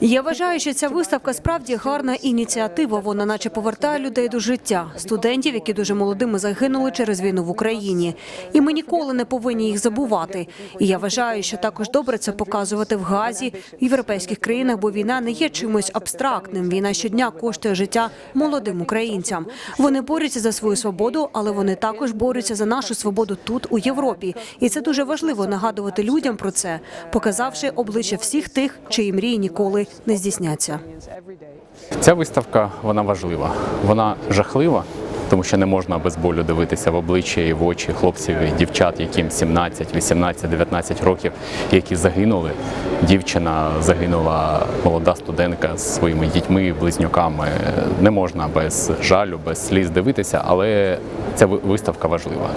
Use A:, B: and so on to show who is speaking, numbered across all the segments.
A: Я вважаю, що ця виставка справді гарна ініціатива. Вона наче повертає людей до життя, студентів, які дуже молодими загинули через війну в Україні. І ми ніколи не повинні їх забувати. І я вважаю, що також добре це показувати в Газі, в європейських країнах, бо війна не є чимось абстрактним. Війна щодня коштує життя молодим українцям. Вони борються за свою свободу, але вони також борються за нашу свободу тут, у Європі. І це дуже важливо нагадувати людям про це, показавши обличчя всіх тих, чиї мрії ніколи не здійсняться.
B: Ця виставка вона важлива, вона жахлива, тому що не можна без болю дивитися в обличчя і в очі хлопців і дівчат, яким 17, 18, 19 років, які загинули. Дівчина загинула, молода студентка з своїми дітьми, близнюками. Не можна без жалю, без сліз дивитися, але ця виставка важлива.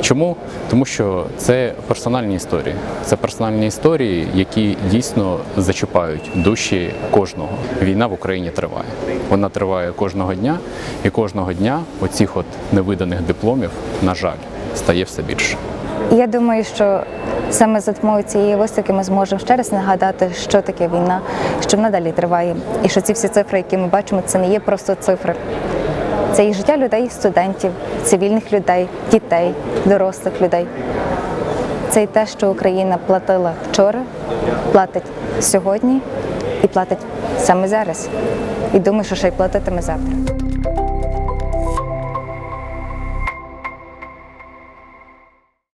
B: Чому? Тому що це персональні історії. Це персональні історії, які дійсно зачіпають душі кожного. Війна в Україні триває. Вона триває кожного дня, і кожного дня оцих от невиданих дипломів, на жаль, стає все більше.
C: Я думаю, що саме за допомогою цієї виставки ми зможемо ще раз нагадати, що таке війна, що вона далі триває, і що ці всі цифри, які ми бачимо, це не є просто цифри. Це і життя людей, студентів, цивільних людей, дітей, дорослих людей. Це і те, що Україна платила вчора, платить сьогодні і платить саме зараз. І думаю, що ще й платитиме завтра.